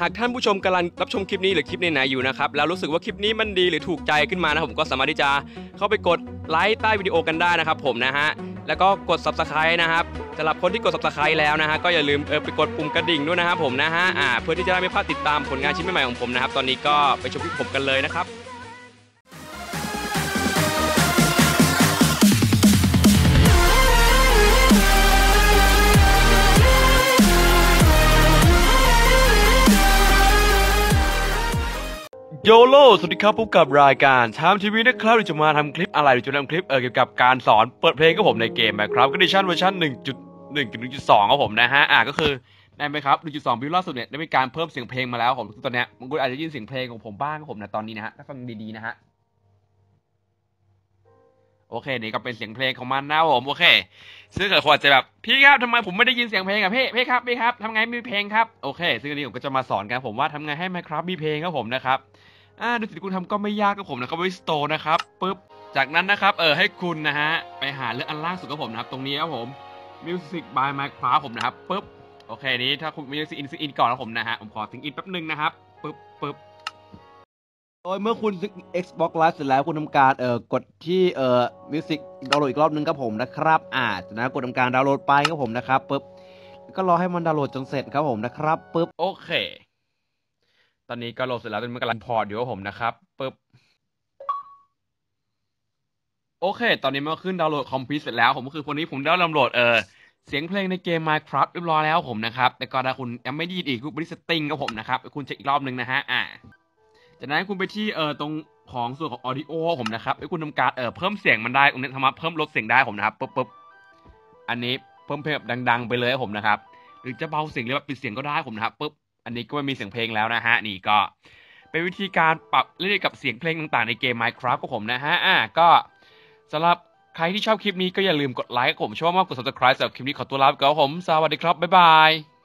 หากท่านผู้ชมกำลังรับชมคลิปนี้หรือคลิปไหนๆอยู่นะครับแล้วรู้สึกว่าคลิปนี้มันดีหรือถูกใจขึ้นมานะผมก็สามารถที่จะเข้าไปกดไลค์ใต้วิดีโอกันได้นะครับผมนะฮะแล้วก็กด subscribe นะครับสำหรับคนที่กด subscribe แล้วนะฮะก็อย่าลืมเออไปกดปุ่มกระดิ่งด้วยนะครับผมนะฮะอ่าเพื่อที่จะได้ไม่พลาดติดตามผลงานชิ้นใหม่ๆของผมนะครับตอนนี้ก็ไปชมคลิปผมกันเลยนะครับ โยโลสวัสดีครับพบกับรายการชามทีวีนะครับเราจะมาทำคลิปอะไรเราจะทำคลิปเออเกี่ยวกับการสอนเปิดเพลงกับผมในเกมนะครับก็ดิชั่นเวอร์ชัน1.1กับ1.2ครับผมนะฮะอ่าก็คือได้ไหมครับ1.2บิวล่าสุดเนี่ยได้มีการเพิ่มเสียงเพลงมาแล้วผมซึ่งตอนนี้มันก็อาจจะยินเสียงเพลงของผมบ้างครับผมนะตอนนี้นะฮะถ้าฟังดีๆนะฮะโอเคนี่ก็เป็นเสียงเพลงของมันนะผมโอเค ซึ่งเกิดคนอาจจะแบบพี่ครับทำไมผมไม่ได้ยินเสียงเพลงอะพี่พี่ครับพี่ครับทำไงไม่มีเพลงครับโอเค ซึ่งอันนี้ผมก็จะมาสอนกันผมว่าทำไงให้ Minecraft มีเพลงครับผมนะครับ อ่าโดยสิ่งที่คุณทำก็ไม่ยากครับผมนะครับวิสโตนะครับปุ๊บจากนั้นนะครับเออให้คุณนะฮะไปหาเรื่องอันล่างสุดครับผมนะครับตรงนี้ครับผม Music by Minecraft ผมนะครับปุ๊บโอเคนี้ถ้าคุณมี Music in Music in ก่อนครับผมนะฮะผมขอถึงอินแป๊บนึงนะครับปุ๊บปุ๊บโดยเมื่อคุณซื้อ Xbox Live เสร็จแล้วคุณทำการเอ่อกดที่เอ่อ Music ดาวน์โหลดอีกรอบนึงครับผมนะครับอ่าจากนั้นกดทำการดาวน์โหลดไปครับผมนะครับปุ๊บแล้วก็รอให้มันดาวน์โหลดจนเสร็จครับผมนะครับปุ๊บโอเค ตอนนี้ก็โหลดเสร็จแล้วตอนนี้มันกำลังพอร์ตอยู่ครับผมนะครับปึ๊บโอเค ตอนนี้มันขึ้นดาวน์โหลดคอมพิวเสร็จแล้วผมก็คือคนนี้ผมได้ดาวน์โหลดเออเสียงเพลงในเกม Minecraft เรียบร้อยแล้วผมนะครับ แต่ก็ถ้าคุณยังไม่ไดยินอีกคุณบริสติ้งครับผมนะครับ คุณเช็คอีกรอบหนึ่งนะฮะ อ่า จากนั้นคุณไปที่เออตรงของส่วนของ audio ผมนะครับให้คุณทำการเออเพิ่มเสียงมันได้ตรงนี้ทำมาเพิ่มลดเสียงได้ผมนะครับปึ๊บปึ๊บอันนี้เพิ่มเพลงแบบดัง ๆ ไปเลยผมนะครับ หรือจะเบาเสียงหรือแบบปิดเสียงก็ได้ผมนะครับปึ๊บ อันนี้ก็ไม่มีเสียงเพลงแล้วนะฮะ นี่ก็เป็นวิธีการปรับเล่นกับเสียงเพลงต่างๆในเกม Minecraft ของผมนะฮะ อ่า ก็สำหรับใครที่ชอบคลิปนี้ก็อย่าลืมกดไลค์ผมชอบมากกด subscribe สำหรับคลิปนี้ขอตัวลาไปก่อนผม สวัสดีครับ บ๊ายบาย